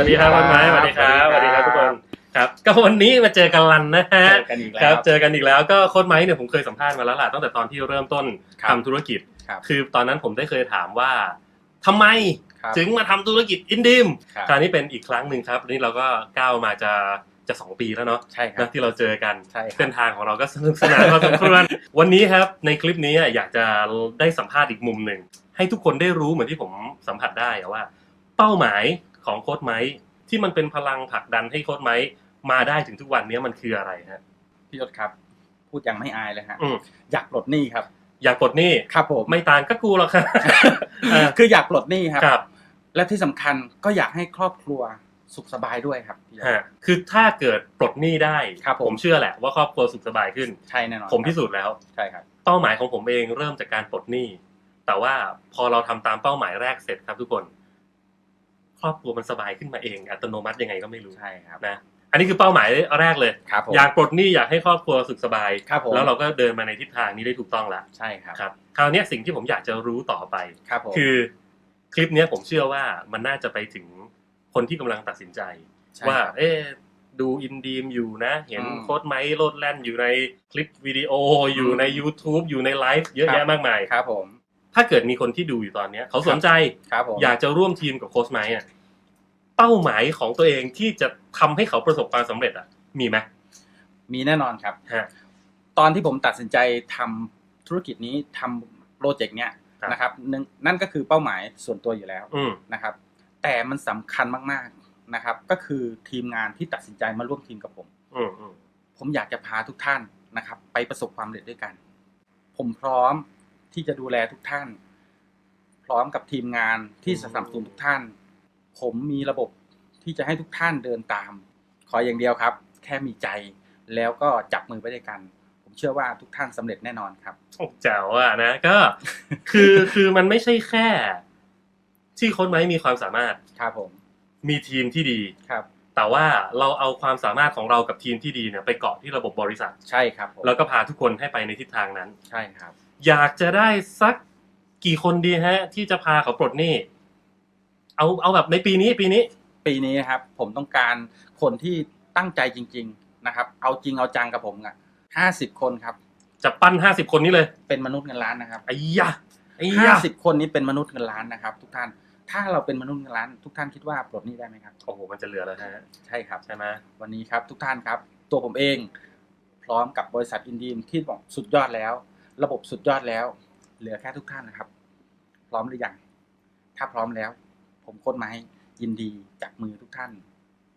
วัสดีครับสวัสดีครับวันไม้สวัสดีครับสวัสดีครับทุกคนครับก็วันนี้มาเจอกันลันนะฮะเจอกันอีกแล้ครัวบเจอกันอีกแล้วก็โค้ดไม้เนี่ยผมเคยสัมภาษณ์มาแล้วล่ะตั้งแต่ตอนที่เริ่มต้นครับทำธุรกิจครับคือตอนนั้นผมได้เคยถามว่าทำไมครับถึงมาทำธุรกิจอินดิมครับคราวนี้เป็นอีกครั้งหนึ่งครับวันนี้เราก็ก้าวมาจะจะสองปีแล้วเนาะใช่ครันะบที่เราเจอกันใช่ครับเส้นทางของเราก็สนุกสนานพอสมควรวันนี้ครับในคลิปนี้อยากจะได้สัมภาษณ์อีกมุมหนึ่งให้ทุกคนได้รู้เหมือนที่ผมสัมผัสได้อะว่า เป้าหมาย ของโค้ดไม้ที่มันเป็นพลังผลักดันให้โค้ดไม้มาได้ถึงทุกวันนี้มันคืออะไรฮะพี่ยศครับ พูดอย่างไม่อายเลยฮะอืมอยากปลดหนี้ครับ อยากปลดหนี้ครับผมไม่ต่างก็กูหรอกครับคืออยากปลดหนี้ครับครับและที่สำคัญก็อยากให้ครอบครัวสุขสบายด้วยครับพี่ยศฮะคือถ้าเกิดปลดหนี้ได้ครับผมผมเชื่อแหละว่าครอบครัวสุขสบายขึ้นใช่แน่นอนผมพิครับสูจน์แล้วใช่ครับ เป้าหมายของผมเองเริ่มจากการปลดหนี้ แต่ว่าพอเราทำตามเป้าหมายแรกเสร็จครับทุกคน ครอบครัวมันสบายขึ้นมาเองอัตโนมัติยังไงก็ไม่รู้ใช่ครับนะอันนี้คือเป้าหมายแรกเลยครับผมอยากปลดหนี้อยากให้ครอบครัวสุขสบายครับผมแล้วเราก็เดินมาในทิศทางนี้ได้ถูกต้องแล้วใช่ครับครับ คราวเนี้ยสิ่งที่ผมอยากจะรู้ต่อไปครับผมคือคลิปเนี้ยผมเชื่อว่ามันน่าจะไปถึงคนที่กำลังตัดสินใจใช่ว่าครับเอ๊ะดูอินดีมอยู่นะ เห็นอืมโค้ดไม้โลดแล่นอยู่ในคลิปวิดีโออยู่อืมใน YouTube อยู่ในไลฟ์เยอะครับแยะมากมายครับผม ถ้าเกิดมีคนที่ดูอยู่ตอนเนี้ย เขาสนใจครับผมอยากจะร่วมทีมกับโค้ชไม้อะเป้าหมายของตัวเองที่จะทำให้เขาประสบความสำเร็จอะ มีไหมมีแน่นอนครับ ฮะ ตอนที่ผมตัดสินใจทำธุรกิจนี้ทำโปรเจกต์เนี้ยครับ นะครับหนึ่งนั่นก็คือเป้าหมายส่วนตัวอยู่แล้วอืม นะครับ แต่มันสำคัญมากๆนะครับ ก็คือทีมงานที่ตัดสินใจมาร่วมทีมกับผม อืมอืมผมอยากจะพาทุกท่านนะครับ ไปประสบความสำเร็จด้วยกัน ผมพร้อม ที่จะดูแลทุกท่าน พร้อมกับทีมงานที่สนับสนุนทุกท่าน ผมมีระบบที่จะให้ทุกท่านเดินตาม ขออย่างเดียวครับ แค่มีใจแล้วก็จับมือไปด้วยกัน ผมเชื่อว่าทุกท่านสำเร็จแน่นอนครับโอ้แจ๋วอะนะก็คือคือมันไม่ใช่แค่ ที่โค้ชไม้มีความสามารถครับผม มีทีมที่ดีครับแต่ว่าเราเอาความสามารถของเรากับทีมที่ดีเนี่ยไปเกาะที่ระบบบริษัท ใช่ครับผมแล้วก็พาทุกคนให้ไปในทิศทางนั้น ใช่ครับ อยากจะได้สักกี่คนดีฮะ ที่จะพาเขาปลดหนี้ เอาเอาแบบในปีนี้ปีนี้ ปีนี้นะครับ ผมต้องการคนที่ตั้งใจจริง ๆนะครับ เอาจริงเอาจังกับผมอะห้าสิบคนครับ จะปั้นห้าสิบคนนี้เลย เป็นมนุษย์เงินล้านนะครับไอ้ยะไอ้ห้ายะสิบคนนี้เป็นมนุษย์เงินล้านนะครับ ทุกท่าน ถ้าเราเป็นมนุษย์เงินล้าน ทุกท่านคิดว่าปลดหนี้ได้ไหมครับ โอ้โหมันจะเหลือแล้วฮะใช่ครับ ใช่ไหมวันนี้ครับทุกท่านครับ ตัวผมเองพร้อมกับบริษัทอินดีมที่บอกสุดยอดแล้ว ระบบสุดยอดแล้ว เหลือแค่ทุกท่านนะครับ พร้อมหรือยังถ้าพร้อมแล้ว ผมโค้ดไม้ยินดีจากมือทุกท่าน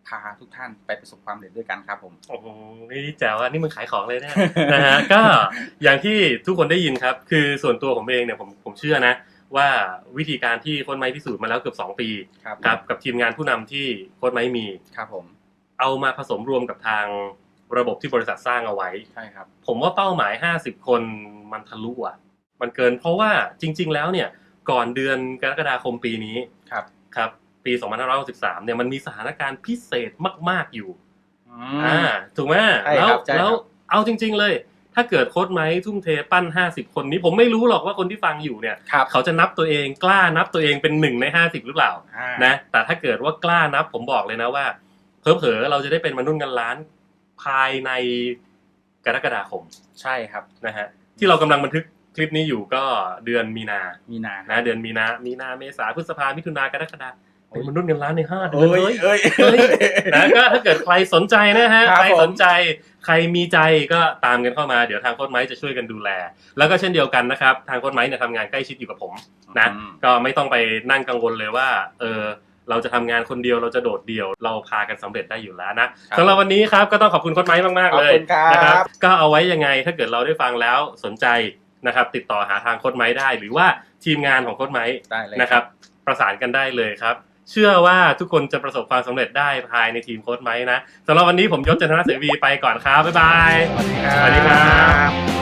พาทุกท่านไปประสบความสำเร็จด้วยกันครับผม โอ้โหนี่แจ๋วอะนี่มึงขายของเลยนะ นะฮะก็อย่างที่ทุกคนได้ยินครับ คือส่วนตัวผมเองเนี่ยผมผมเชื่อนะ ว่าวิธีการที่โค้ดไม้พิสูจน์มาแล้วเกือบสองปีครับครับกับทีมงานผู้นำที่โค้ดไม้มี ครับผม เอามาผสมรวมกับทาง ระบบที่บริษัทสร้างเอาไว้ ใช่ครับ ผมว่าเป้าหมาย 50 คนมันทะลุอะ มันเกินเพราะว่าจริง ๆ แล้วเนี่ย ก่อนเดือนกรกฎาคมปีนี้ครับครับ ปี 2563เนี่ยมันมีสถานการณ์พิเศษมาก ๆอยู่อือ่ามถูกไหมใช่แล้วครับใช่ครับแล้วเอาจริง ๆ เลย ถ้าเกิดโค้ดไม้ทุ่มเทปั้น 50 คนนี้ผมไม่รู้หรอกว่าคนที่ฟังอยู่เนี่ยครับเขาจะนับตัวเองกล้านับตัวเองเป็นหนึ่งใน 50 หรือเปล่าอ่านะแต่ถ้าเกิดว่ากล้านับผมบอกเลยนะว่าเผลอๆเราจะได้เป็นมนุษย์เงินล้าน ภายในกรกฎาคมใช่ครับนะฮะที่เรากำลังบันทึกคลิปนี้อยู่ก็เดือนมีนามีนานะเดือนมีนามีนาเมษาพฤษภามิถุนากรกฎาเป็นมนุษย์เงินล้านในห้าเดือนเอ้ยเลยเอ้ยเฮ้ยนะก็ถ้าเกิดใครสนใจนะฮะครับใครผมสนใจใครมีใจก็ตามกันเข้ามาเดี๋ยวทางโค้ดไม้จะช่วยกันดูแล แล้วก็เช่นเดียวกันนะครับ ทางโค้ดไม้เนี่ยทำงานใกล้ชิดอยู่กับผมนะอืมก็ไม่ต้องไปนั่งกังวลเลยว่าเออ เราจะทำงานคนเดียวเราจะโดดเดี่ยว เราพากันสำเร็จได้อยู่แล้วนะครับสำหรับวันนี้ครับก็ต้องขอบคุณโค้ดไม้มากๆเลยขอบคุณครับ นะครับ ก็เอาไว้ยังไงถ้าเกิดเราได้ฟังแล้วสนใจนะครับ ติดต่อหาทางโค้ดไม้ได้ หรือว่าทีมงานของโค้ดไม้ ได้เลย นะครับประสานกันได้เลยครับ เชื่อว่าทุกคนจะประสบความสำเร็จได้ภายในทีมโค้ดไม้นะสำหรับวันนี้ผมยศจันทรเสวีไปก่อนครับ บ๊ายบาย สวัสดีครับสวัสดีครับ